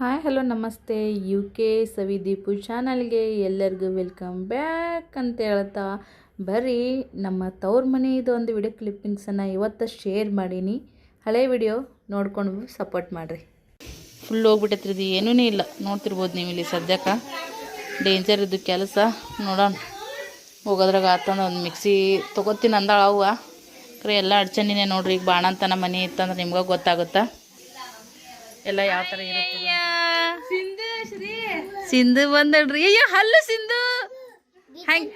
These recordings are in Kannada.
ಹಾಯ್, ಹಲೋ, ನಮಸ್ತೆ. ಯು ಕೆ ಸವಿದೀಪು ಚಾನಲ್ಗೆ ಎಲ್ಲರಿಗೂ ವೆಲ್ಕಮ್ ಬ್ಯಾಕ್ ಅಂತ ಹೇಳ್ತಾ ಬರ್ರಿ. ನಮ್ಮ ತವ್ರ ಮನೆಯದು ಒಂದು ವಿಡಿಯೋ ಕ್ಲಿಪ್ಪಿಂಗ್ಸನ್ನು ಇವತ್ತು ಶೇರ್ ಮಾಡೀನಿ. ಹಳೆ ವಿಡಿಯೋ ನೋಡ್ಕೊಂಡು ಸಪೋರ್ಟ್ ಮಾಡಿರಿ. ಫುಲ್ ಹೋಗ್ಬಿಟ್ಟಿರ್ತಿದ್ದು ಏನೂ ಇಲ್ಲ. ನೋಡ್ತಿರ್ಬೋದು ನೀವು ಇಲ್ಲಿ ಸದ್ಯಕ್ಕೆ. ಡೇಂಜರ್ ಇದ್ದು ಕೆಲಸ. ನೋಡೋಣ. ಹೋಗೋದ್ರಾಗ ಆತಂದ್ರೆ ಒಂದು ಮಿಕ್ಸಿ ತೊಗೋತೀನಿ ಅಂದಾಳ ಅವ ಖರೆ ಎಲ್ಲ ಅಡ್ಚಣಿನೇ ನೋಡ್ರಿ. ಈಗ ಬಾಣಂತನ ಮನೆ ಇತ್ತಂದ್ರೆ ನಿಮ್ಗೆ ಗೊತ್ತಾಗುತ್ತಾ? ಎಲ್ಲ ಯಾವ ಥರ ಇರುತ್ತೆ ಸಿಂಧು ಬಂದಳ್ರಿ. ಅಯ್ಯೋ, ಹಲ್ಲು ಸಿಂಧು. ಹಂಗ,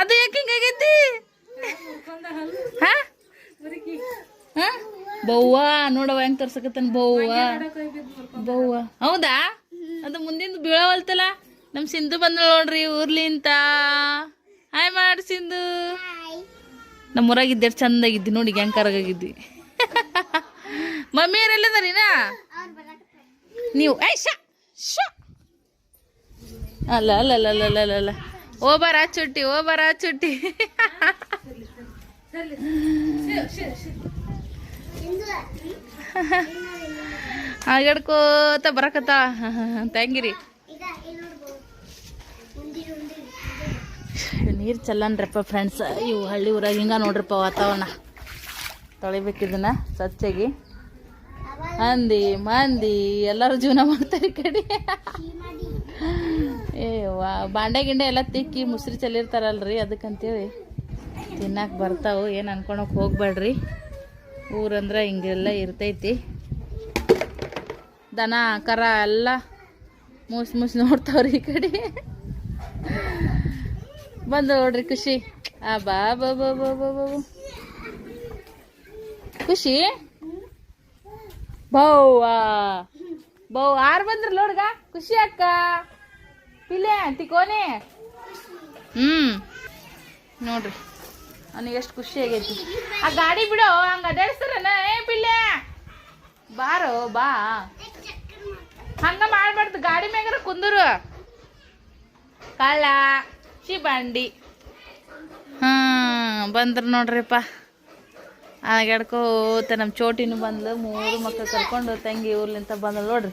ಅದು ಯಾಕೆ ಹಿಂಗಾಗೈತಿ? ಬವ್ವ ನೋಡವ ಹೆಂಗ್ ತರ್ಸಕತ್ತಾನ ಬವ್ವ? ಬವ್ವ. ಹೌದಾ? ಅದು ಮುಂದಿಂದ ಬೀಳವಲ್ತಲ್ಲ? ನಮ್ ಸಿಂಧು ಬಂದಳು ನೋಡ್ರಿ ಊರ್ಲಿಂತ ಹಾಯ್ ಮಾಡಿ ಸಿಂಧು. ನಮ್ಮೂರಾಗಿದ್ದೆ ಚಂದ ಚಂದಾಗಿದ್ದಿ ನೋಡಿ ಹೆಂಗ್ ಕರಗಾಗಿದ್ದಿ ಮಮ್ಮಿ ಯಾರೆಲ್ಲದಾರಿನಾ ನೀವು ಐ ಶ ಶ. ಅಲ್ಲ ಅಲ್ಲ ಅಲ್ಲ ಅಲ್ಲ ಅಲ್ಲ ಅಲ್ಲ. ಓ ಬರ ಚುಟ್ಟಿ ಓಬರ ಬರ ಚುಟ್ಟಿ ಆಗಡ್ಕೋತ ಬರಕತ್ತ? ತಂಗಿರಿ ನೀರು ಚಲ್ಲನ್ರಪ್ಪ ಫ್ರೆಂಡ್ಸ್ ಇವು ಹಳ್ಳಿ ಊರಾಗ ಹಿಂಗ ನೋಡ್ರಪ್ಪ ವಾತಾವರಣ. ತೊಳಿಬೇಕಿದನ್ನ ಸ್ವಚ್ಛಗಿ. ಹಂದಿ ಮಂದಿ, ಎಲ್ಲರೂ ಜೀವನ ಮಾಡ್ತಾರೆ ಕಡೆ. ಬಾಂಡೆ ಗಿಂಡೆ ಎಲ್ಲ ತಿಕ್ಕಿ ಮುಸ್ರಿ ಚೆಲ್ಲಿರ್ತಾರಲ್ರಿ ಅದಕ್ಕಂತೇಳಿ ತಿನ್ನಕ್ಕೆ ಬರ್ತಾವು. ಏನು ಅನ್ಕೊಳಕ್ಕೆ ಹೋಗ್ಬೇಡ್ರಿ. ಊರಂದ್ರೆ ಹಿಂಗೆಲ್ಲ ಇರ್ತೈತಿ. ದನ, ಕರ ಎಲ್ಲ ಮೂಸ್ ಮೂಸ್ ನೋಡ್ತಾವ್ರಿ ಈ ಕಡೆ. ಬಂದು ನೋಡ್ರಿ ಖುಷಿ. ಆ ಬಾ ಬಾ ಬಾ ಬಾ ಬಾ. ಖುಷಿ? ಬೌವಾ ಬೌ ಆರು ಬಂದ್ರಲ್ಲ ನೋಡ್ಗ ಖುಷಿ ಅಕ್ಕ. ಪಿಲ್ಲೆ ತಿಕೋನೆ ಹ್ಮ್. ನೋಡ್ರಿ. ನನಗೆ ಎಷ್ಟು ಖುಷಿ ಆಗೈತಿ. ಆ ಗಾಡಿ ಬಿಡು ಹಂಗ ಅಡ್ಯಾಡಿಸ್ತಾರನ ಏ ಪಿಲ್ಲೆ. ಬಾರೋ ಬಾ. ಹಂಗ ಮಾಡ್ಬಾರ್ದು ಗಾಡಿ ಮ್ಯಾಗಾರ ಕುಂದರು. ಕಳ್ಳ ಶಿಬಂಡಿ. ಹ್ಮ್ ಬಂದ್ರ ನೋಡ್ರಿಪ್ಪ. ಆಗಾಡ್ಕೋತ ನಮ್ಮ ಚೋಟಿನೂ ಬಂದ್ಲು ಮೂರು ಮಕ್ಕಳು ಕರ್ಕೊಂಡು ತಂಗಿ ಊರ್ಲಿಂತ ಬಂದ್ಲು ನೋಡ್ರಿ.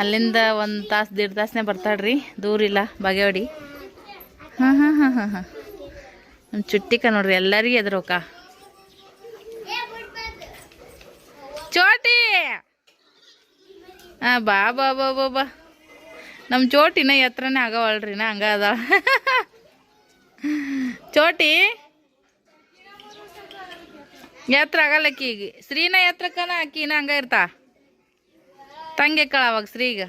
ಅಲ್ಲಿಂದ ಒಂದು ತಾಸು, ದೇಡ್ ತಾಸನೇ ಬರ್ತಾಳ್ರಿ. ದೂರಿಲ್ಲ ಬಾಗೇವಾಡಿ. ಹಾಂ ಹಾಂ ಹಾಂ ಹಾಂ ಹಾಂ. ನಮ್ಮ ಚುಟ್ಟಿಕ ನೋಡ್ರಿ, ಎಲ್ಲರಿಗೂ ಎದ್ರೋಕ. ಚೋಟಿ! ಹಾಂ ಬಾ ಬಾ ಬಾ ಬಾ ಬಾ. ನಮ್ಮ ಚೋಟಿನ ಎತ್ತರನೇ ಆಗವಳ್ರಿ ನಾ ಹಂಗ ಅದ ಚೋಟಿ! ಎತ್ತರ ಆಗಲ್ಲ ಈಗ. ಶ್ರೀನ ಎತ್ರಕ್ಕನ ಆಕಿನ ಹಂಗ ಇರ್ತಾ? ತಂಗೆ ಕಳ ಅವಾಗ ಶ್ರೀಗ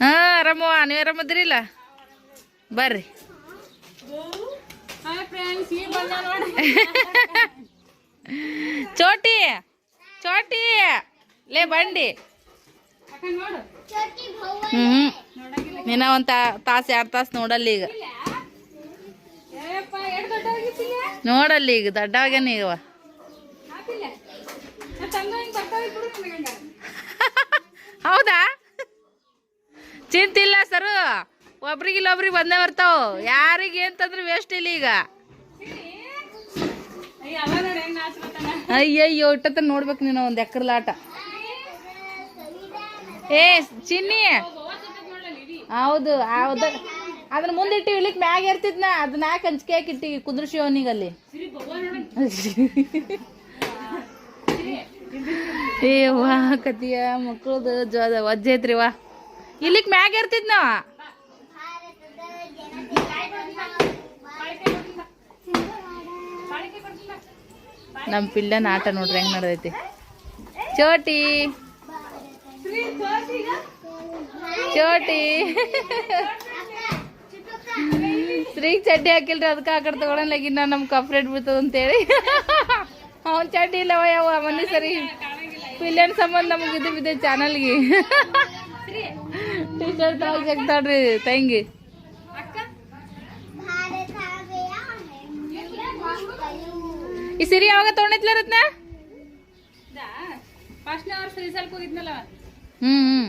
ಹಾ ಆರಾಮವ ನೀವು ಆರಾಮದ್ರಿಲ್ಲ? ಬರ್ರಿ. ಚೋಟಿ ಚೋಟಿ. ಲೇ, ಬಂಡಿ. ಹ್ಮ್. ನಿನ್ನ ಒಂದ್ ತಾಸು, ಎರಡು ತಾಸು ನೋಡಲ್ಲ ಈಗ. ನೋಡಲ್ಲ ಈಗ ದೊಡ್ಡವಾಗೇನ ಈಗವ ಹೌದಾ? ಚಿಂತಿಲ್ಲ ಸರ್. ಒಬ್ರಿಗೆ ಬಂದೇ ಬರ್ತಾವ. ಯಾರಿಗೆ ಅಂತಂದ್ರೆ ವೇಸ್ಟ್ ಇಲ್ಲ ಈಗ. ಅಯ್ಯಯ್ಯೋ ಇಟ್ಟತ್ತ ನೋಡ್ಬೇಕು ನೀನು ಒಂದು ಲಾಟ ಏ ಚಿನ್ನಿ. ಹೌದು ಹೌದು. ಅದನ್ನ ಮುಂದಿಟ್ಟು ಇಳಿಕ್ ಮ್ಯಾಗ ಇರ್ತಿದ್ನ ಅದನ್ನ ಯಾಕೆ ಹಂಚಿಕೆ ಹಾಕಿಟ್ಟಿ ಕುದ್ರಿಸಿ ಅವನಿಗೆ ಅಲ್ಲಿ ಏ, ವಾ, ಕತಿಯ ಮಕ್ಕಳದು ಜೋದ, ವಜ್ಜೆ ಐತ್ರಿ, ವಾ. ಇಲ್ಲಿಕ್ ಮ್ಯಾಗ ಇರ್ತಿದ್ನವ ನಮ್ಮ ಪಿಲ್ಲನ ಆಟ ನೋಡ್ರಿ, ಹೆಂಗ್ ನಡೆದೈತಿ. ಚೋಟಿ. ಚೋಟಿ. ಸ್ತ್ರೀಗ್ ಚಡ್ಡಿ ಹಾಕಿಲ್ರಿ ಅದಕ್ಕೆ ಆ ಕಡೆ ತಗೊಳಲಾಗಿನ್ನ ನಮ್ ಕಪ್ರೇಟ್ ಬೀಳ್ತದ ಅಂತೇಳಿ ಅವನ್ ಚಡ್ಡಿ ಇಲ್ಲವ ಯಾವ, ಮನೆ ಸರಿ. ಪಿಲ್ಲನ್ ಸಂಬಂಧ ನಮಗೆ ಇದು ಬಿದ್ದೆ ಚಾನಲ್ಗೆ ಟೀ ಶರ್ಟ್ ಹಾಕ್ತಾಡ್ರಿ ತಂಗಿ ಈ ಸಿರಿ ಯಾವಾಗ ತೊಗೊಂಡಿತ್ಲ ರತ್ನ? ಹ್ಮ್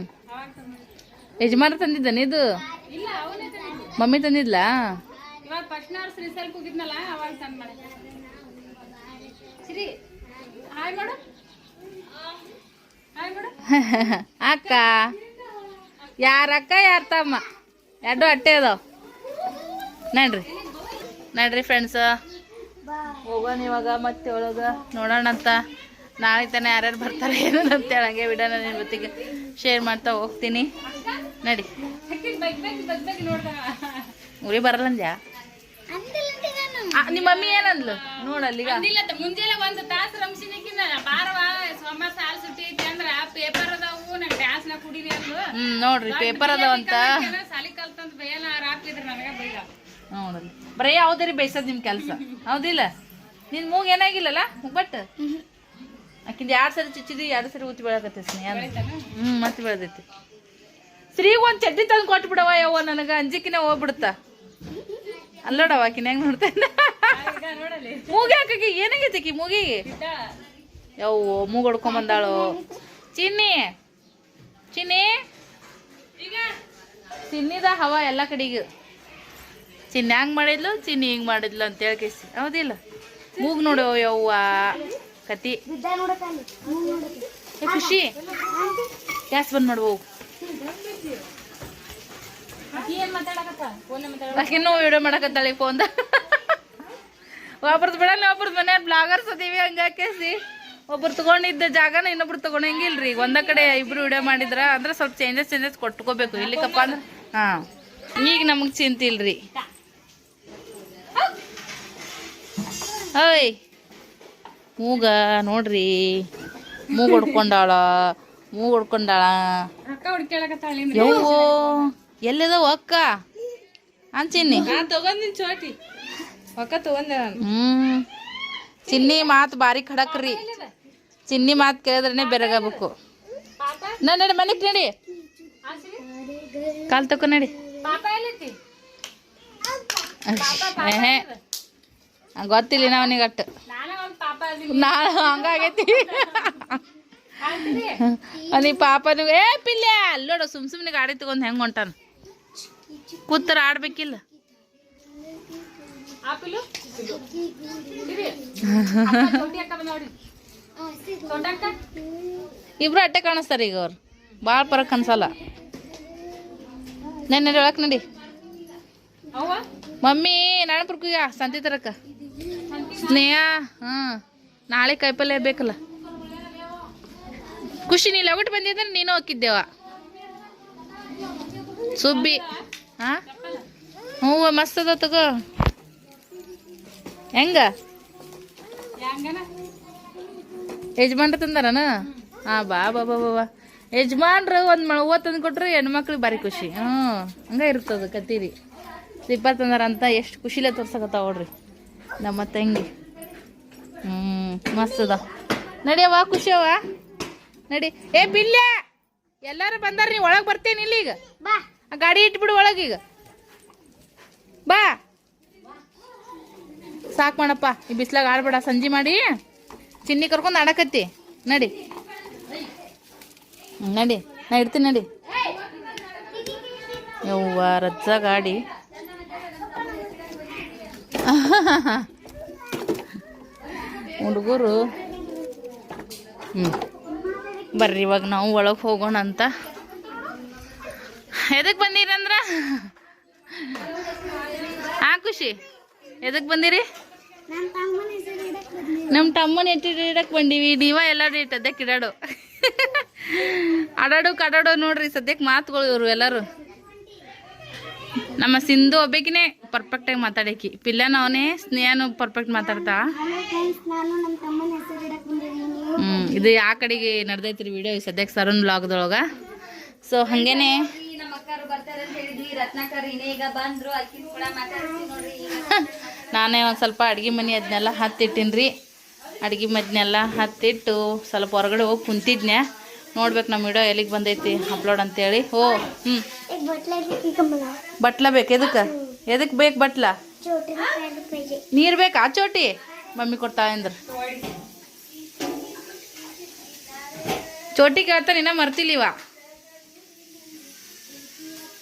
ಯಜಮಾನ ತಂದಿದ್ದಾನೆ ಇದು? ಮಮ್ಮಿ ತಂದಿದ್ಲಾ? ಹಾಯ್ ಫಸ್ಟ್ ಅವ್ರು ಶ್ರೀಸಲ್ಕ್ ಹೋಗಿದ್ನಲ್ಲ ಅವಾಗ ತಂದ್ ಮಾಡಿ ಶ್ರೀ ಹಾಯ್ ಮಾಡು ಹಾಯ್ ಬಿಡು ಅಕ್ಕ. ಯಾರ ಅಕ್ಕ ಯಾರ ತಮ್ಮ? ಎರಡು ಅಟ್ಟೆ ಅದಾವ. ನಡ್ರಿ. ನಡ್ರಿ ಫ್ರೆಂಡ್ಸ್ ಹೋಗೋಣ ಇವಾಗ ಮತ್ತೆ ಒಳಗ. ನೋಡೋಣ ಅಂತ. ನಾಳೆ ತಾನೇ ಯಾರ್ಯಾರು ಬರ್ತಾರೆ ಏನು ಅಂತೇಳಿ ಹಂಗೆ ವಿಡಿಯೋನ ನಿಮ್ಮ ಜೊತೆಗೆ ಶೇರ್ ಮಾಡ್ತಾ ಹೋಗ್ತೀನಿ. ನಡಿ. ಉರಿ ಬರಲ್ಲ ಅಂದ್ಯಾ? ಆ, ನಿಮ್ಮ ಮಮ್ಮಿ ಏನಂದ್ಲು? ನೋಡಲ್ಲಿ ಮುಂಜಾನೆ ಒಂದು ತಾಸು ಬಾರವಾ ಪೇಪರ್ ಅದಾವು ನಂಗೆ ಡ್ಯಾನ್ಸ್ ನಾ ಕುಡಿಲಿ ಅಂದ್ಲು. ಹ್ಮ್ ನೋಡ್ರಿ ಪೇಪರ್ ಅದಾವಂತ. ಸಾಲಿ ಕಲ್ತಂತ ಬೇಯಲ್ಲ ರಾಪಿದ್ರ ನನಗ ಬೈಗ ನೋಡ್ರಿ. ಬರೀ ಯಾವ್ದಾರಿ ಬೇಯ್ಸೋದು ನಿಮ್ಮ ಕೆಲಸ? ಹೌದಿಲ್ಲ? ನಿನ್ ಮೂಗ್ ಏನಾಗಿಲ್ಲಲ್ಲ? ಬಟ್ ಆಕಿಂದ ಎರಡು ಸರಿ ಚುಚ್ಚಿದಿ ಎರಡು ಸರಿ ಊತಿ ಬೆಳಕತ್ತೆ ಸ್ನೇಹ? ಹ್ಮ್ ಮತ್ತೆ ಬೆಳೆದೈತಿ. ಸ್ತ್ರೀಗೆ ಒಂದು ಚಡ್ಡಿ ತಂದು ಕೊಟ್ಟು ಬಿಡವ ಯವ್ವ ನನಗೆ. ಅಂಜಿಕಿನ ಹೋಗ್ಬಿಡುತ್ತ ಅಲ್ಲೋಡವ ಆಕಿನ ಹೆಂಗ್ ನೋಡ್ತಾ ಮೂಗಿ ಹಾಕಿ ಏನಾಗೈತಿ ಮೂಗಿಗೆ? ಯವ್ವ ಮೂಗ್ ಹೊಡ್ಕೊಂಡ್ ಬಂದಾಳು. ಚಿನ್ನಿ. ಚಿನ್ನಿ. ಚಿನ್ನಿದ ಹವ ಎಲ್ಲ ಕಡೆಗೆ. ಚಿನ್ನಿ ಹ್ಯಾಂಗ ಮಾಡಿದ್ಲು ಚಿನ್ನಿ ಹಿಂಗ್ ಮಾಡಿದ್ಲು ಅಂತ ಹೇಳ್ಕೇಸಿ ಹೌದಿಲ್ಲ? ಮೂಗ್ ನೋಡು ಯವ್ವ ಕತಿ. ಖುಷಿ. ಗ್ಯಾಸ್ ಬಂದ್ ಮಾತಾಡ ಆಕಿನ್ನೂ ವಿಡಿಯೋ ಮಾಡಕತ್ತಾಳೆ ಫೋನ್ದ ಒಬ್ರದ್ದು ಬಿಡಲ್ಲ ಒಬ್ರದ್ದು ಮನೆ ಬ್ಲಾಗರ್ಸ್ ಅದೀವಿ ಹಂಗಾಕೇಸಿ. ಒಬ್ರು ತಗೊಂಡಿದ್ದ ಜಾಗನ ಇನ್ನೊಬ್ರು ತಗೊಂಡಂಗಿಲ್ರಿ. ಈಗ ಒಂದ ಕಡೆ ಇಬ್ರು ವಿಡಿಯೋ ಮಾಡಿದ್ರ ಅಂದ್ರೆ ಸ್ವಲ್ಪ ಚೇಂಜಸ್ ಚೇಂಜಸ್ ಕೊಟ್ಕೋಬೇಕು. ಇಲ್ಲಿಕಪ್ಪ ಅಂದ್ರೆ ಹಾ. ಈಗ ನಮಗ್ ಚಿಂತೆ ಇಲ್ರಿ. ಓಯ್ ಮೂಗ ನೋಡ್ರಿ. ಮೂಗ್ ಹೊಡ್ಕೊಂಡಾಳ. ಮೂಗ್ ಹೊಡ್ಕೊಂಡಾಳ. ಅಕ್ಕ ಒಕ್ಕ ಯವ್ವೋ. ತಗೊಂದಿನ್ ಚೋಟಿ. ತಗೊಂಡೆ ಹ್ಮ್. ಚಿನ್ನಿ ಮಾತು ಬಾರಿ ಖಡಕ್ ರೀ ಚಿನ್ನಿ ಮಾತು ಕೇಳಿದ್ರೇ ಬೆರಗಬೇಕು ನಾ ನಡಿ ಮನೆಗ್ ನಡಿ. ಕಾಲ್ ತಕೊ ನಡಿ. ಗೊತ್ತಿಲ್ಲ ಅವನಿಗೆ ಅಟ್ಟು ನಾನೇ ಹಂಗಾಗೈತಿ ನೀ ಪಾಪನ ಏ ಪಿಲ್ಯ ಅಲ್ಲೋಡು ಸುಮ್ ಸುಮ್ಮನೆ ಗಾಡಿ ತಗೊಂಡ್ ಹೆಂಗ್ ಹೊಂಟಾನ. ಕೂತರ ಆಡ್ಬೇಕಿಲ್ಲ. ಇಬ್ರು ಅಟ್ಟೆ ಕಾಣಿಸ್ತಾರೆ ಈಗ ಅವ್ರು. ಭಾಳ ಪರಕ್ ಅನ್ಸಲ್ಲ. ನೆನ್ನೆ ಹೇಳಕ್ ನಡಿ. ಮಮ್ಮಿ ನಾಣಪುರ್ಕಿಗ ಸಂತಿ ತರಕ. ಸ್ನೇಹ, ಹಾಂ. ನಾಳೆ ಕಾಯಿಪಲ್ಯ ಬೇಕಲ್ಲ. ಖುಷಿ, ನೀ ಲಗಟ್ ಬಂದಿದ್ರೆ ನೀನು ಹೋಗಿದ್ದೇವ ಸುಬ್ಬಿ, ಹಾ. ಹ್ಞೂ ಮಸ್ತ್ ಅದ ತಗೋ. ಹೆಂಗ? ಯಜಮಾನ್ರ ತಂದಾರನ? ಹಾಂ ಬಾ ಬಾ ಬಾ ಬಾ ಯಜಮಾನ್ರು ಒಂದು ಮಳವ ತಂದು ಕೊಟ್ರೆ ಹೆಣ್ಮಕ್ಳಿಗೆ ಭಾರಿ ಖುಷಿ. ಹ್ಞೂ ಹಂಗ ಇರ್ತದ ಕತ್ತೀರಿ ಸ್ಲಿಪ್ಪರ್ ತಂದಾರಂತ ಎಷ್ಟು ಖುಷಿಲೆ ತೋರ್ಸಕತ್ತ ನೋಡ್ರಿ. ನಮ್ಮ ತಂಗಿ. ಹ್ಞೂ ಮಸ್ತ್ ಅದ ನಡಿಯವ್ವ ಖುಷಿ ಅವ ನಡಿ. ಏ ಬಿಲ್ಯ! ಎಲ್ಲಾರು ಬಂದಾರ ನೀ ಒಳಗೆ ಬರ್ತೇನೆ ಇಲ್ಲಿ ಈಗ? ಆ ಗಾಡಿ ಇಟ್ಬಿಡು ಒಳಗೆ ಈಗ. ಬಾ. ಸಾಕು ಮಾಡಪ್ಪ ಈ ಬಿಸ್ಲಾಗ ಆಡ್ಬೇಡ ಸಂಜೆ ಮಾಡಿ. ಚಿನ್ನಿ ಕರ್ಕೊಂಡು ಆಡಕತ್ತಿ. ನಡಿ. ನಡಿ. ನಾ ಇಡ್ತೀನಿ, ನಡಿ. ಯವ್ವ, ರಜ್ಜ ಗಾಡಿ. ಹುಡುಗರು. ಹ್ಞೂ ಬರ್ರಿ, ಇವಾಗ ನಾವು ಒಳಗೆ ಹೋಗೋಣ ಅಂತ. ಎದಕ್ಕೆ ಬಂದಿರಂದ್ರ ಹಾ ಖುಷಿ. ಎದಕ್ಕೆ ಬಂದಿರಿ? ನಮ್ಮ ತಮ್ಮನ ಎಟ್ಟಿ ಇಡಕ್ ಬಂದೀವಿ. ನೀವ ಎಲ್ಲಾರು ಅದಕ್ಕೆ ಇಡಾಡು ಆಡಾಡು ಕಡಾಡು ನೋಡ್ರಿ ಸದ್ಯಕ್ಕೆ ಮಾತುಗಳು ಇವರು ಎಲ್ಲರೂ. ನಮ್ಮ ಸಿಂಧು ಒಬ್ಬಕಿನೇ ಪರ್ಫೆಕ್ಟಾಗಿ ಮಾತಾಡಕಿ. ಪಿಲ್ಲನ ಅವನೇ, ಸ್ನೇಹನು ಪರ್ಫೆಕ್ಟ್ ಮಾತಾಡ್ತಾ. ಹ್ಞೂ ಇದು ಯಾ ಕಡೆಗೆ ನಡ್ದೈತ್ರಿ ವಿಡಿಯೋ ಸದ್ಯಕ್ಕೆ ಸರನ್ ಬ್ಲಾಗ್ದೊಳಗೆ ಸೊ ಹಾಗೇನೆ. ನಾನೇ ಒಂದು ಸ್ವಲ್ಪ ಅಡ್ಗೆ ಮನೆ ಅದನ್ನೆಲ್ಲ ಹತ್ತಿಟ್ಟಿನ್ರಿ. ಅಡ್ಗೆ ಮದ್ನೆಲ್ಲ ಹತ್ತಿಟ್ಟು ಸ್ವಲ್ಪ ಹೊರಗಡೆ ಹೋಗಿ ಕುಂತಿದ್ನ್ಯಾ? ನೋಡ್ಬೇಕು ನಮ್ಮ ವಿಡಿಯೋ ಎಲ್ಲಿಗೆ ಬಂದೈತಿ ಅಪ್ಲೋಡ್ ಅಂತೇಳಿ. ಓ ಹ್ಞೂ ಬಟ್ಲ ಬೇಕು ಎದಕ್ಕೆ? ಎದಕ್ಕೆ ಬೇಕು ಬಟ್ಲ? ನೀರು ಬೇಕಾ ಚೋಟಿ? ಮಮ್ಮಿ ಕೊಡ್ತಾ ಅಂದ್ರೆ. ಚೋಟಿ ಕೇಳ್ತಾನೆ ಇನ್ನ ಮರ್ತಿಲ್ಲ ಇವ.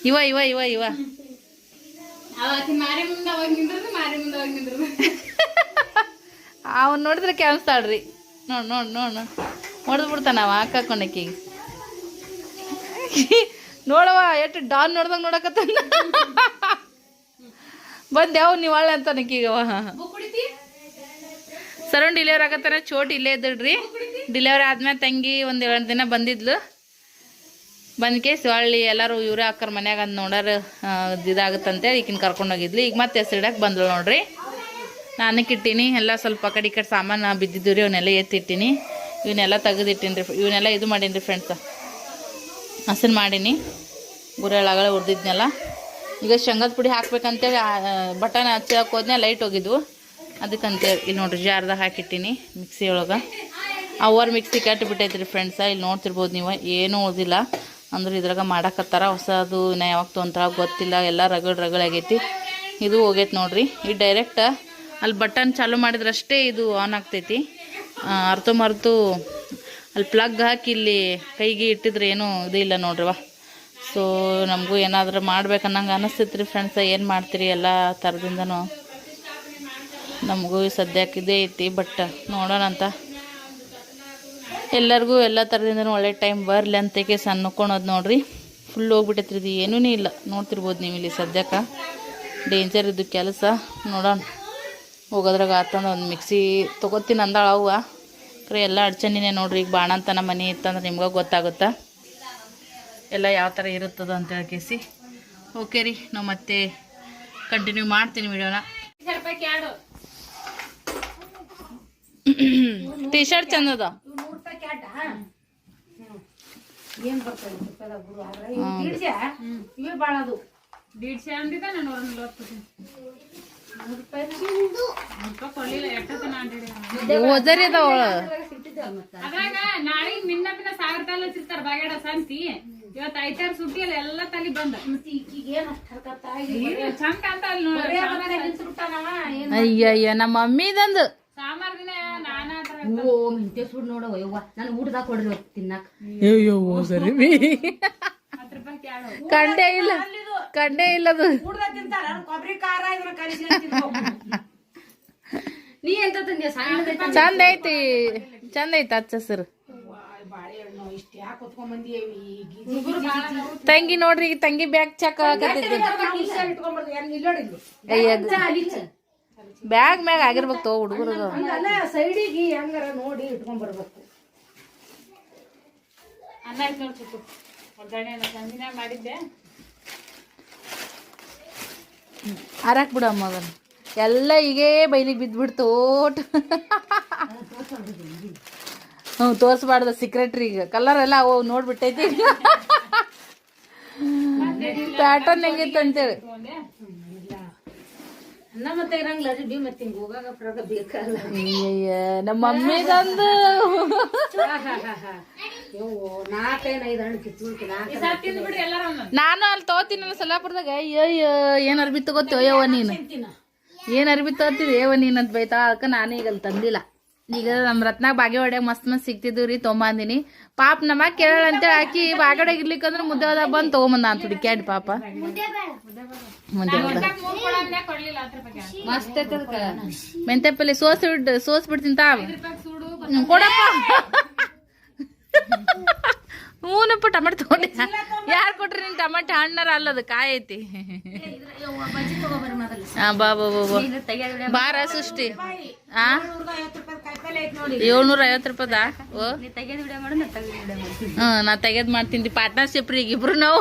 ಇವ ಇವ ಇವ ಇವ. ಮಾರಿ ಮುಂದೆ ಅವಾಗ ನಿಂದ್ರದು ಮಾರಿ ಮುಂದೆ ಅವಾಗ ನಿಂದ್ರದು ಅವನ್ ನೋಡಿದ್ರೆ ಕ್ಯಾನ್ಸ್ತಾಳ್ರಿ ನೋಡ್ ನೋಡ್ ನೋಡ್ ಹೊಡೆದು ಬಿಡ್ತಾನ ಅವ ಹಾಕೊಂಡಕ್ಕಿ ನೋಡವ ಎಷ್ಟು ಡಾನ್ ನೋಡ್ದಂಗ ನೋಡಕತ್ತಾನ ಬಂದ್ ಯಾವ ನೀವು ಒಳ್ಳೆ ಅಂತಾನಕ್ಕೀಗವ ಸರೌಂಡ್ ಡಿಲಿವರಿ ಆಗತ್ತಾರ ಚೋಟ್ ಇಲ್ಲೇ ಇದ್ದಿಡ್ರಿ ಡಿಲಿವರಿ ಆದ್ಮೇಲೆ ತಂಗಿ ಒಂದು ಎರಡು ದಿನ ಬಂದಿದ್ಲು. ಬಂದ ಕೇಸ್, ಹೊಳ್ಳಿ ಎಲ್ಲರೂ ಇವರೇ ಅಕ್ಕರ ಮನ್ಯಾಗ ಅಂದ್ ನೋಡಾರ ಇದಾಗುತ್ತಂತೆ ಈಗಿನ ಕರ್ಕೊಂಡು ಹೋಗಿದ್ಲು. ಈಗ ಮತ್ತೆ ಹೆಸರಿಡಕ್ಕೆ ಬಂದ್ಳು ನೋಡ್ರಿ. ನಾನಕ್ಕೆ ಇಟ್ಟೀನಿ. ಎಲ್ಲ ಸ್ವಲ್ಪ ಕಡೆ ಈ ಕಡೆ ಸಾಮಾನು ಬಿದ್ದಿದ್ದು ರೀ ಅವನ್ನೆಲ್ಲ ಎತ್ತಿಟ್ಟೀನಿ. ಇವನ್ನೆಲ್ಲ ತೆಗೆದಿಟ್ಟೀನಿ ರೀ, ಇವನ್ನೆಲ್ಲ ಇದು ಮಾಡೀನಿ ರೀ ಫ್ರೆಂಡ್ಸ ಹಸನ್ ಮಾಡೀನಿ. ಗುರೆಳಗಳ ಹುರಿದಿದ್ನೆಲ್ಲ ಈಗ ಶೇಂಗದ ಪುಡಿ ಹಾಕ್ಬೇಕಂತೇಳಿ ಬಟನ್ ಹಚ್ಚಕ್ಕೆ ಹೋದ್ನೆ ಲೈಟ್ ಹೋಗಿದ್ವು. ಅದಕ್ಕಂತೇಳಿ ಇಲ್ಲಿ ನೋಡ್ರಿ, ಜಾರ್ದಾಗ ಹಾಕಿಟ್ಟೀನಿ ಮಿಕ್ಸಿ ಒಳಗೆ. ಅವರ್ ಮಿಕ್ಸಿ ಕೆಟ್ಟು ಬಿಟ್ಟೈತ್ರಿ ಫ್ರೆಂಡ್ಸ ಇಲ್ಲಿ ನೋಡ್ತಿರ್ಬೋದು ನೀವು, ಏನೂ ಓದಿಲ್ಲ ಅಂದ್ರೆ ಇದ್ರಾಗ ಮಾಡಾಕತ್ತಾರ, ಹೊಸದು ಇನ್ನ ಯಾವಾಗ ತೊಂತರ ಗೊತ್ತಿಲ್ಲ. ಎಲ್ಲ ರಗಡ್ ಆಗೈತಿ ಇದು ಹೋಗೈತೆ ನೋಡ್ರಿ. ಈ ಡೈರೆಕ್ಟ್ ಅಲ್ಲಿ ಬಟನ್ ಚಾಲು ಮಾಡಿದ್ರಷ್ಟೇ ಇದು ಆನ್ ಆಗ್ತೈತಿ. ಅರ್ಥ ಮರೆತು ಅಲ್ಲಿ ಪ್ಲಗ್ ಹಾಕಿ ಇಲ್ಲಿ ಕೈಗೆ ಇಟ್ಟಿದ್ರೆ ಏನೂ ಇದು ಇಲ್ಲ ನೋಡ್ರಿವ ಸೊ ನಮಗೂ ಏನಾದರೂ ಮಾಡ್ಬೇಕನ್ನಂಗೆ ಅನಿಸ್ತೈತೆ ರೀ ಫ್ರೆಂಡ್ಸ ಏನು ಮಾಡ್ತೀರಿ ಎಲ್ಲ ಥರದಿಂದನೂ ನಮಗೂ ಸದ್ಯಕ್ಕೆ ಇದೇ ಐತಿ ಬಟ್ ನೋಡೋಣ ಅಂತ. ಎಲ್ಲರಿಗೂ ಎಲ್ಲ ಥರದಿಂದನೂ ಒಳ್ಳೆ ಟೈಮ್ ಬರಲಿ ಅಂತಕ್ಕೆ ಸಣ್ಣಕ್ಕೊಳೋದು ನೋಡ್ರಿ. ಫುಲ್ ಹೋಗ್ಬಿಟ್ಟೈತ್ರಿ ಇದು ಏನೂ ಇಲ್ಲ. ನೋಡ್ತಿರ್ಬೋದು ನೀವು ಇಲ್ಲಿ ಸದ್ಯಕ್ಕೆ. ಡೇಂಜರ್ ಇದು ಕೆಲಸ. ನೋಡೋಣ. ಹೋಗೋದ್ರಾಗ ಆತಂದ್ರೆ ಒಂದು ಮಿಕ್ಸಿ ತೊಗೋತೀನಿ ಅಂದಾಳ ಅವ್ವ. ಕರೆ ಎಲ್ಲ ಅಡ್ಚಣಿನೇ ನೋಡ್ರಿ ಈಗ ಬಾಣಂತನ ಮನೆ ಇತ್ತಂದ್ರೆ ನಿಮ್ಗೆ ಗೊತ್ತಾಗುತ್ತೆ? ಎಲ್ಲ ಯಾವ ಥರ ಇರುತ್ತದ ಅಂತ ಕೇಸಿ. ಓಕೆ ರೀ ನಾವು ಮತ್ತೆ ಕಂಟಿನ್ಯೂ ಮಾಡ್ತೀನಿ ವಿಡಿಯೋನ. ಟಿ ಶರ್ಟ್ ಚಂದದ ಇವೇ ಅದು ಅದ್ರಾಗ ಬಿನ್ನ ಸಾವಿರ ತಲೆ ಹಚ್ಚಿರ್ತಾರ ಬಾಗೇಡ ಸಂತಿ. ಇವತ್ತು ಐತಾರ ಸುಟ್ಟಿ ಅಲ್ಲ ಎಲ್ಲ ತಲಿ ಬಂದ. ಈಗೇನು ಅಷ್ಟು ಹರ್ಕತ್ತ ಚಂದ ಕಾಂತ ಅಲ್ಲಿ ನೋಡಿ ನಿಂತ್ಬಿಟ್ಟಾನವ ಅಯ್ಯ ಅಯ್ಯ ನಮ್ಮ ಮಮ್ಮಿದಂದು. ಸಾಮಾರ್ ದಿನ ನಾನಾ ತರ ಓ ಮಿಂತೆ ಸುಡ್ ನೋಡವ ಯವ್ವ. ನಾನು ಊಟದಾಗ ಕೊಡ್ರಿ ತಿನ್ನಾಕ. ಅಯ್ಯೋ ಸರಿ. ಕಂಡೇ ಇಲ್ಲ. ಕಂಡೇ ಇಲ್ಲದು. ಊಟದಾಗ ತಿಂತಾರ? ಕೊಬ್ಬರಿ ಖಾರ ಇದನ್ನ ಕಲಿಸಿ ನೀ ಎಂತ ತಂದೆ ಚಂದ ಐತಿ. ಚಂದ ಐತಿ ಅಚ್ಚ ಹಸಿರು. ತಂಗಿ ನೋಡ್ರಿ ಈಗ ತಂಗಿ ಬ್ಯಾಗ್ ಚಕ್ ಆಗತ್ತೈತಿ ಬ್ಯಾಗ್ ಮ್ಯಾಗ ಆಗಿರ್ಬೇಕು ತೋ ಹುಡುಗರು ಹಂಗಲ್ಲ ಸೈಡಿಗೆ ಹೆಂಗಾರ ನೋಡಿ ಅನ್ನ ಮಾಡಿದ್ದೆ. ಹರಾಕ್ ಬಿಡಮ್ಮ ಅದನ್ನು. ಎಲ್ಲ ಈಗೇ ಬೈಲಿಗೆ ಬಿದ್ದ್ಬಿಡ್ತು ಓಟ್. ಹ್ಞೂ ತೋರಿಸ್ಬಾರ್ದ ಸೀಕ್ರೆಟ್ರಿ ಈಗ. ಕಲರ್ ಎಲ್ಲ ಅವು ನೋಡ್ಬಿಟ್ಟೈತಿ ಪ್ಯಾಟರ್ನ್ ಹೆಂಗಿತ್ತು ಅಂತೇಳಿ. ಮತ್ತೆ ಇರಂಗಿಲ್ಲ ಅದು ಬಿ ಮತ್ತೆ ಹಿಂಗ ಹೋಗಾಗ ಬರಾಗ ಬೇಕಲ್ಲ. ಅಯ್ಯಯ್ಯ ನಮ್ಮ ಮಮ್ಮಿದಂದು ಯವ್ವ ನಾಲ್ಕೈದು ಐದು ಹಣ್ಣು ನಾನು ಅಲ್ಲಿ ತಗೋತೀನಲ್ಲ ಸೊಲ್ಲಾಪುರದಾಗ ಅಯ್ಯಯ್ಯ ಏನ್ ಅರ್ಬಿ ತಗೋತೀವ ಅಯ್ಯೋ ನೀನು? ಏನ್ ಅರ್ಬಿ ತಗೋತೀವಿ ಯವ್ವ ನೀನ್ ಅಂತ ಬೈತಾ ಅದಕ್ಕೆ ನಾನು ಈಗ ಅಲ್ಲಿ ತಂದಿಲ್ಲ. ಈಗ ನಮ್ಮ ರತ್ನಾಗ ಬಾಗೆ ಹೊಡ್ಯಾಗ ಮಸ್ತ್ ಮಸ್ತ್ ಸಿಗ್ತಿದ್ವು ರೀ ತೊಗೊಂಬಂದಿನಿ. ಪಾಪ ನಮ್ಮ ಕೇಳಳ ಅಂತೇಳಿ ಹಾಕಿ ಬಾಗೆ ಇರ್ಲಿಕ್ಕಂದ್ರೆ ಮುದ್ದೆ ಹೋದಾಗ ಬಂದು ತೊಗೊಂಬಂದ ಅಂತ ಹುಡುಕ್ಯಾಡಿ ಪಾಪ. ಮುಂದೆ ಮಸ್ತ್ ಮೆಂತೆ ಪಲ್ಲೆ ಸೋಸ್ ಬಿಡ್ ಸೋಸ್ ಬಿಡ್ತೀನಿ ತಾವ್. ಕೊಡಪ್ಪ. ಹ್ಞೂನಪ್ಪ ಟಮಾಟ ತಗೊಂಡಿ. ಯಾರು ಕೊಟ್ರಿ ನಿನ್ ಟಮಾಟ ಹಣ್ಣರ ಅಲ್ಲದ ಕಾಯಿ ಐತಿ ಬಾ ಬಾ ಬಾ ಬಾರ ಸೃಷ್ಟಿ. ಆ? ಏಳ್ನೂರ ಐವತ್ತು ರೂಪಾಯ್ದ? ಹ್ಞೂ ನಾ ತೆಗೆದ್ ಮಾಡ್ತೀನಿ ಪಾರ್ಟ್ನರ್ಶಿಪ್ ರೀ ಇಬ್ರು ನಾವು.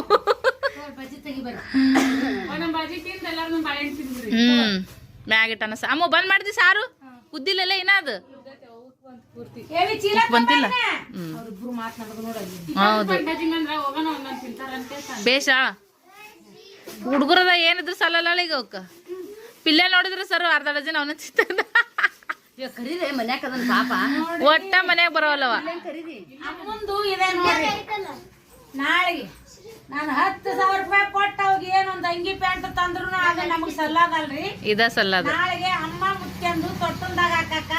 ಹ್ಞೂ ತೆಗಿಬರ್ರಿ ಒಂದೊಂದ್ ಬಾಜಿ ತಿಂದು ಎಲ್ಲಾರು ಬಾಳೆಹಣ್ಣು ತಿಂದ್ಬಿಡ್ರಿ ಹ್ಮ್ ಮ್ಯಾಗ ಇಟ್ಟನ ಸಾ ಅಮ್ಮ ಬಂದ್ ಮಾಡ್ದಿ ಸಾರು? ಉದ್ದಿಲ್ಲಲ್ಲ ಏನದು ಬಂತಿಲ್ಲ? ಹೌದು ಬೇಷ? ಹುಡುಗರದ ಏನಿದ್ರು ಸಲ್ಲಲ್ಲ ಈಗ ಅವಕ್ಕ ಪಿಲ್ಲೆ ನೋಡಿದ್ರೆ ಸರ್ ಅರ್ಧ ಡಜನ್ ಅವನ ಚಿತ್ತದ ಇವಾಗ ಕರೀರಿ ಮನ್ಯಾಕ ಅದನ್ನ ಪಾಪ ಒಟ್ಟ ಮನ್ಯಾಗ ಬರೋಲ್ಲವ ಅಮ್ಮಂದು ಇದೆ ನೋಡ್ರಿ. ನಾಳೆಗೆ ನಾನು ಹತ್ತು ಸಾವಿರ ರೂಪಾಯಿ ಕೊಟ್ಟ ಅವಾಗ ಏನೊಂದು ಅಂಗಿ ಪ್ಯಾಂಟ್ ತಂದ್ರು ಅದ ನಮಗ್ ಸಲ್ಲದಲ್ರಿ ಇದ ಸಲ್ಲದ. ನಾಳೆಗೆ ಅಮ್ಮ ಮುತ್ಯಂದು ತೊಟ್ಟಲ್ದಾಗ ಹಾಕಾಕ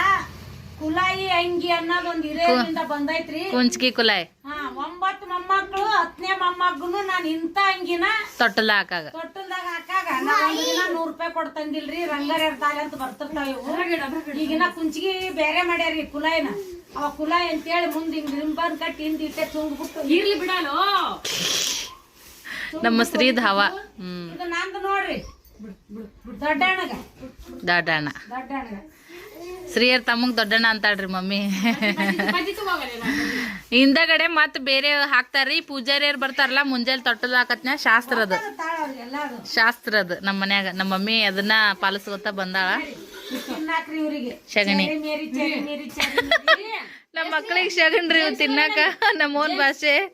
ಕುಲಾಯಿ ಅಂಗಿ ಅನ್ನೋದು ಒಂದ್ ಹಿರಿಯರಿಂದ ಬಂದೈತ್ರಿ. ಕುಂಚ್ಕಿ ಕುಲಾಯಿ. ಹಾ ಒಂಬತ್ತು ಮೊಮ್ಮಕ್ಳು ಹತ್ತನೇ ಮೊಮ್ಮಗನು ನಾನು ಇಂಥ ಅಂಗಿನ ತೊಟ್ಟಲ ಹಾಕಾಗ. ತೊಟ್ಟಲ್ದಾಗ ಹಾಕಾಗ. ನೂರ್ ರೂಪಾಯಿ ಕೊಡ್ತಂದಿಲ್ರಿ ರಂಗರ್ ಇರ್ತಾರೆ ಅಂತ ಬರ್ತಿರ್ತಾವ ಇವು. ಈಗಿನ ಕುಂಚ್ಗಿ ಬೇರೆ ಮಾಡ್ಯಾರಿ ಕುಲಾಯಿನ. ಅವ ಕುಲಾಯಿ ಅಂತೇಳಿ ಮುಂದೆ ಹಿಂಗ್ ರಿಂಬನ್ ಕಟ್ಟಿ ಹಿಂದ್ ಇಟ್ಟೆ ತುಂಗ್ಬಿಟ್ಟು ಇರ್ಲಿ ಬಿಡಲು. ನಮ್ಮ ಹ್ಮ್. ಇದು ನಂದು ನೋಡ್ರಿ. ದೊಡ್ಡಣ್ಣಗ. ದೊಡ್ಡಣ್ಣ. ದೊಡ್ಡಣ್ಣಗ. ಶ್ರೀಯರ್ ತಮ್ಮಗ್ ದೊಡ್ಡಣ್ಣ ಅಂತಾಳ್ರಿ ಮಮ್ಮಿ. ಹಿಂದಗಡೆ ಮತ್ ಬೇರೆ ಹಾಕ್ತಾರ್ರಿ ಪೂಜಾರಿಯರ್ ಬರ್ತಾರಲ್ಲ ಮುಂಜಾನೆ ತೊಟ್ಟದ ಹಾಕತ್ನ ಶಾಸ್ತ್ರದ ಶಾಸ್ತ್ರದ ನಮ್ಮ ಮನ್ಯಾಗ. ನಮ್ಮ ಮಮ್ಮಿ ಅದನ್ನ ಪಾಲಿಸ್ಕೊತ ಬಂದಾಳ. ಶಗಣಿ. ನಮ್ಮ ಮಕ್ಳಿಗೆ ಶಗಣ್ರಿ ಇವ್ ತಿನ್ನಾಕ ನಮ್ಮ ಓನ್ ಭಾಷೆ.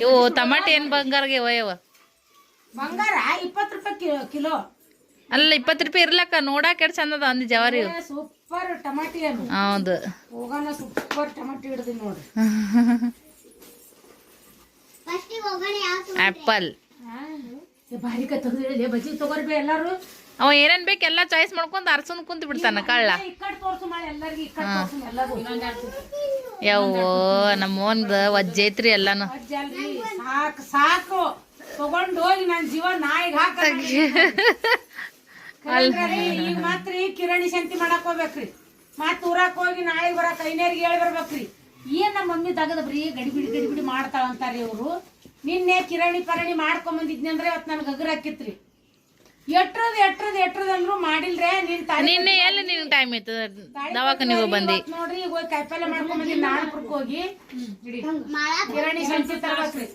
ಇವು ಟಮಾಟೆ ಏನ್ ಬಂಗಾರ್ಗೆ ಒಯ್ಯವ? ಬಂಗಾರ ಇಪ್ಪತ್ತು ರೂಪಾಯಿ ಕಿಲೋ ಕಿಲೋ. ಅಲ್ಲ ಇಪ್ಪತ್ತು ರೂಪಾಯಿ ಇರ್ಲಕ್ಕ ನೋಡಾಕ ಎಷ್ಟು ಚಂದ ಅದ ಅಂದಿ ಜವಾರಿ ಸೂಪರ್ ಟಮಾಟಿ ಹೌದು. ಹೋಗೋಣ ಸೂಪರ್ ಟಮಾಟಿ ಹಿಡ್ದಿ ನೋಡ್ರಿ ಆಪಲ್ ಬಾರಿ ತೆಗ್ದಿಡಲಿ ಬಜ್ಜಿ ತಗೋರ್ಬಿ ಎಲ್ಲಾರು? ಅವ ಏನೇನ್ ಬೇಕು ಎಲ್ಲಾ ಚಾಯ್ಸ್ ಮಾಡ್ಕೊಂಡ್ ಅರ್ಸನ್ ಕುಂತ ಬಿಡ್ತಾನ ಕಳ್ಳ. ಯಾವ ನಮ್ಮ ಒಂದ್ ವಜ್ಜೈತ್ರಿ ಎಲ್ಲಾನು. ಸಾಕು ಸಾಕು. ತಗೊಂಡು ಹೋಗಿ ನನ್ನ ಜೀವ ನಾಯಿಗೆ ಹಾಕ ಈಗ ಮಾತ್ರ ಕಿರಣಿ ಕಿರಾಣಿ ಸಂತಿ ಮಾಡಕ್ ಹೋಗ್ಬೇಕ್ರಿ. ಮತ್ ಊರಕ್ ಹೋಗಿ ನಾಳೆ ಬರಕ್ ಐನೇರಿಗೆ ಹೇಳಿ ಬರ್ಬೇಕ್ರಿ. ಏನ್ ನಮ್ಮ ಮಮ್ಮಿ ತಗದ್ರಿ ಬರೀ ಗಡಿಬಿಡಿ ಗಡಿಬಿಡಿ ಮಾಡ್ತಾಳ ಅಂತಾರಿ ಇವ್ರು. ನಿನ್ನೆ ಕಿರಣಿ ಪರಣಿ ಮಾಡ್ಕೊಂಡ್ ಬಂದಿದ್ನಿ ಅಂದ್ರೆ ಇವತ್ ನನ್ಗೆ ಅಗ್ರ ಹಾಕಿತ್ರಿ ಎಟ್ರದ್ ಎಟ್ರದ್ ಎಟ್ರದ್ ಅಂದ್ರು ಮಾಡಿಲ್ರೆ ನಿನ್ ನಿನ್ನೆ ಎಲ್ಲಿ ನಿನ್ ಟೈಮ್ ಇತ್ತು. ಬಂದಿ. ನೋಡ್ರಿ ಈಗ ಹೋಗಿ ಕಾಯಿಪಲ್ಲೆ ಮಾಡ್ಕೊಂಡ್ ಬಂದಿ ನಾಣಪುರಕ್ ಹೋಗಿ. ಕಿರಣಿ ಸಂತಿ ತರ್ಬೇಕ್ರಿ.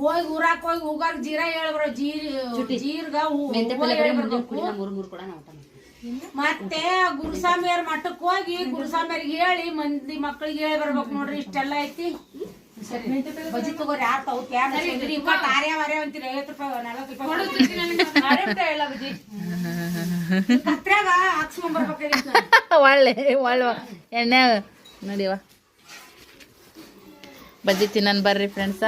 ಹೋಗಿ ಊರಾಕ್ ಹೋಗಿ ಹೂಗಾರ ಜೀರಾ ಹೇಳ್ಬರೋ ಜೀರ್ ಜೀರ್ಗ ಮತ್ತೆ ಗುರುಸ್ವಾಮಿಯವ್ರ ಮಠಕ್ ಹೋಗಿ ಗುರುಸ್ವಾಮಿಯವ್ರಿಗೆ ಹೇಳಿ ಮಂದಿ ಮಕ್ಕಳಿಗೆ ಹೇಳಿ ಬರ್ಬೇಕು ನೋಡ್ರಿ ಇಷ್ಟೆಲ್ಲ ಐತಿ. ಬಜಿ ತಗೋರಿ ಯಾರು ತಗೋತಿ ಯಾರು ಇಪ್ಪತ್ತು ಆರ್ಯ ವಾರ್ಯ ಅಂತೀರಿ ಐವತ್ತು ರೂಪಾಯಿ ನಲವತ್ತು ರೂಪಾಯಿ ಬಜಿ. ಒಳ್ಳೆ ಒಳ್ಳೆ. ಎಣ್ಣೆ ನೋಡಿವ ಬಜ್ಜಿ ತಿನ್ನನ್ ಬರ್ರಿ ಫ್ರೆಂಡ್ಸ